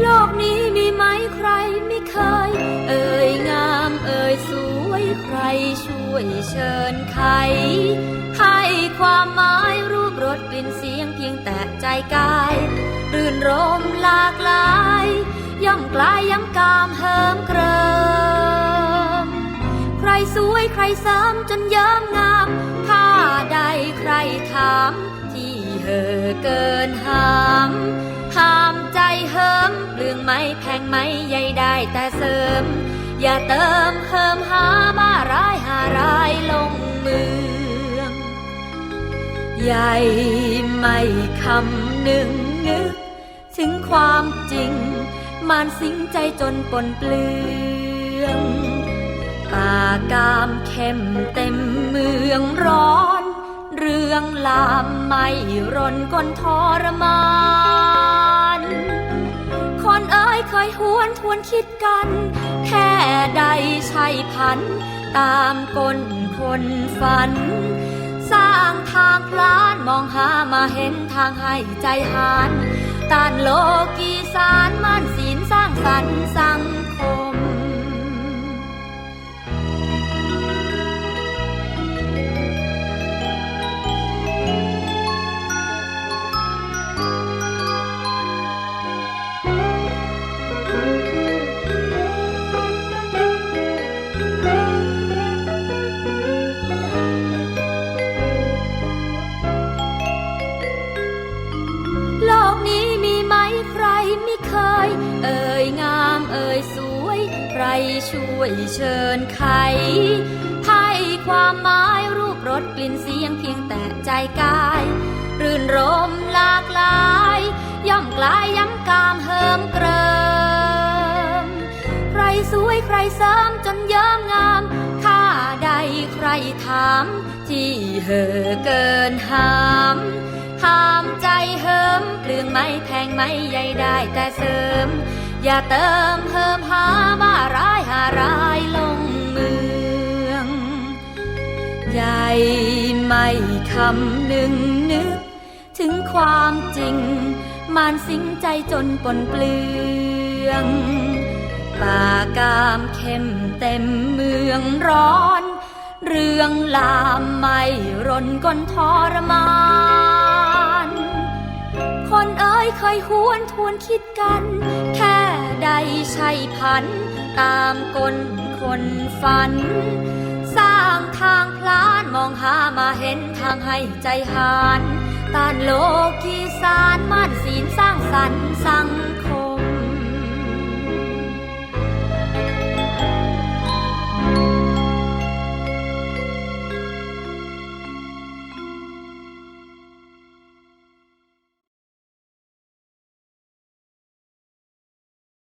โลกนี้มีไหมใครไม่เคย เอ่ยงามเอ่ยสวยใครช่วยเชิญใคร ให้ความหมายรูปรสกลิ่นเสียงเพียงแต่ใจกาย รื่นรมหลากหลาย ย่อมกลายย้ำกามเฮิมเกริมใครสวยใครซ้ำจนเยิ้มงามามที่เห่อเกินหามห้ามใจเหิมเปลืองไม่แพงไม่ใหญ่ได้แต่เสริม อย่าเติมเพิ่มหามาร้ายหารายลงเมือง ใหญ่ไม่คำหนึ่งนึก ถึงความจริง มานสิงใจจนปนเปลืองปากามเข้มเต็มเมืองร้อนเรื่ องลามไม่รนก้นทรมาน คนเอ้ยเคยหวนทวนคิดกัน แค่ใดใช่พัน ตามกลคนฝัน สร้างทางพลานมองหามาเห็นทางให้ใจหานต้านโลกีสารมั่นศีลสร้างสรรค์สัง ย เอ่ยงามเอ่ยสวย ใครช่วยเชิญไขให้ความหมายรูปรสกลิ่นเสียงเพียงแต่ใจกาย รื่นรมหลากหลาย ย่อมกลายย้ำกามเฮิมเกริม ใครสวยใครเสริมจนเยิ้มงามข้าใดใครถาม ที่เหอเกินหามหาม ไม่แพงไม่ใหญ่ได้แต่เสริม อย่าเติมเพิ่มหามาร้ายหาร้ายลงเมืองใหญ่ไม่คำหนึ่งนึก ถึงความจริง มานสิงใจจนปนเปลืองปากามเข้มเต็มเมืองร้อน เรื่องลามไม่รนก้นทรมาน เคยหวนทวนคิดกัน แค่ใดใช่พัน ตามกลคนฝัน สร้างทางพลานมองหามาเห็นทางให้ใจหานต้านโลกีสารม่านศีลสร้างสรรค์สังค